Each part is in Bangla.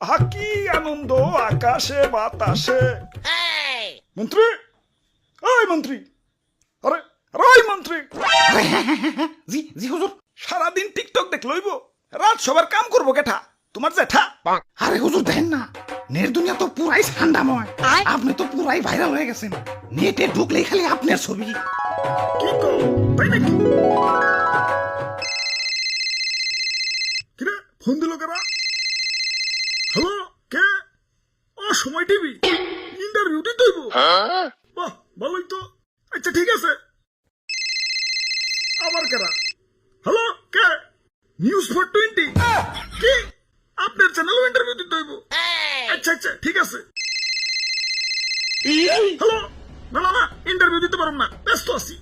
আহা কি আনন্দ আকাশে বাতাসে। মন্ত্রী! ওই মন্ত্রী! আরে আরে ওই মন্ত্রী! জি জি হুজুর। সারাদিন টিকটক দেখ লইব রাত সবার কাম করব কেঠা? তোমার জেঠা? আরে হুজুর দেখেন না। নেট দুনিয়া তো পুরাই ঠান্ডাময়। আপনি তো পুরাই ভাইরাল হয়ে গেছেন। নেটে ঢুকলেই খালি আপনার ছবি। কি কো তাই নাকি? ফোন দিল কারা? হ্যালো কে? ও সময় টিভি। ইন্টারভিউ দিতে হইব বাহ ভালোই তো। আচ্ছা ঠিক আছে। আবার কারা? হ্যালো কে? নিউজ ফর টোয়েন্টি কি? আপনার চ্যানেলও ইন্টারভিউ দিতে হইব আচ্ছা আচ্ছা ঠিক আছে। হ্যালো না না না ইন্টারভিউ দিতে পারব না। ব্যস্ত আছি।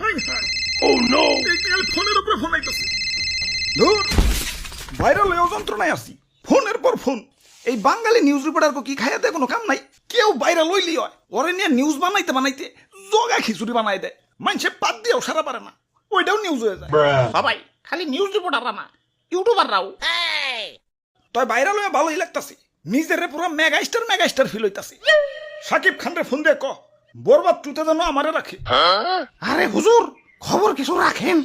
হাই হাই ও নো এই ফোনের উপরে ফোন আইতাছে। ধুর। ভাইরাল হয়েও যন্ত্রণায় আছি। ফোনের পর ফোন। এই বাঙালি নিউজ রিপোর্টার কি খাইয়াতে কোনো কাম নাই? কেউ ভাইরাল হইলি হয়। ওরে নিয়ে নিউজ বানাইতে বানাইতে জগা খিচুড়ি বানাই দেয়। মানুষে পাত দিয়েও সারা পারে না। ওইটাও নিউজ হয়ে যায়। সবাই খালি নিউজ রিপোর্টাররা না ইউটিউবাররাও তাই ভাইরাল হয়ে ভালোই লাগতাছে। নিজের পুরো mega star mega star feel হইতাছে। সাকিব খান রে ফোন দিয়ে ক বরবাদ টুতে যেন আমারে রাখে। আরে হুজুর খবর কিছু রাখেন।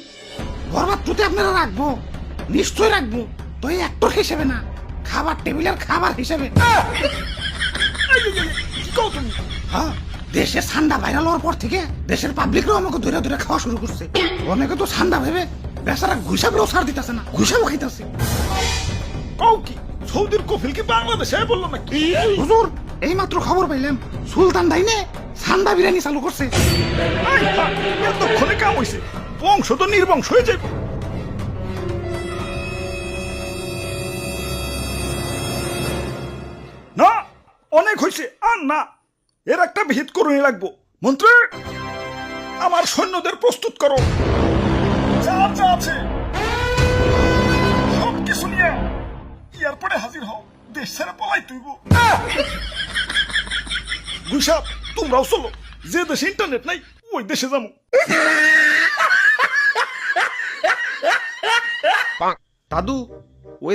বরবাদ টুতে আপনারা রাখব। নিশ্চয় রাখব। তো এই অ্যাক্টর হিসেবে না খাবার টেবিলের খাবার হিসেবে। কি হ্যাঁ দেশে ঠান্ডা ভাইরাল হওয়ার পর থেকে দেশের পাবলিকরাও আমাকে ধরে ধরে খাওয়া শুরু করছে। অনেকে তো ঠান্ডা ভেবে বেচারা ঘুষাবেও ছাড় দিতেছে না ঘুষাবো খাইতেছে। কও কি সৌদির কফিল কি বাংলাদেশে বলল নাকি? হুজুর এই মাত্র খবর পাইলাম সুলতান ডাইনে ঠান্ডা বিরিয়ানি চালু করছে। এতক্ষণে কাম হইছে। বংশ তো নির্বংশ হয়ে যাবে অনেক হয়েছে আর না, এর একটা ভিত করুনি লাগবো। মন্ত্রী, আমার সৈন্যদের প্রস্তুত করো। যা যা আছে সব কিছু নিয়ে এয়ারপোর্টে হাজির হও। দেশ ছেড়ে পলাই তুইব। গুসাপ তোমরাও চলো। যে দেশে ইন্টারনেট নাই, ওই দেশে যাব। দাদু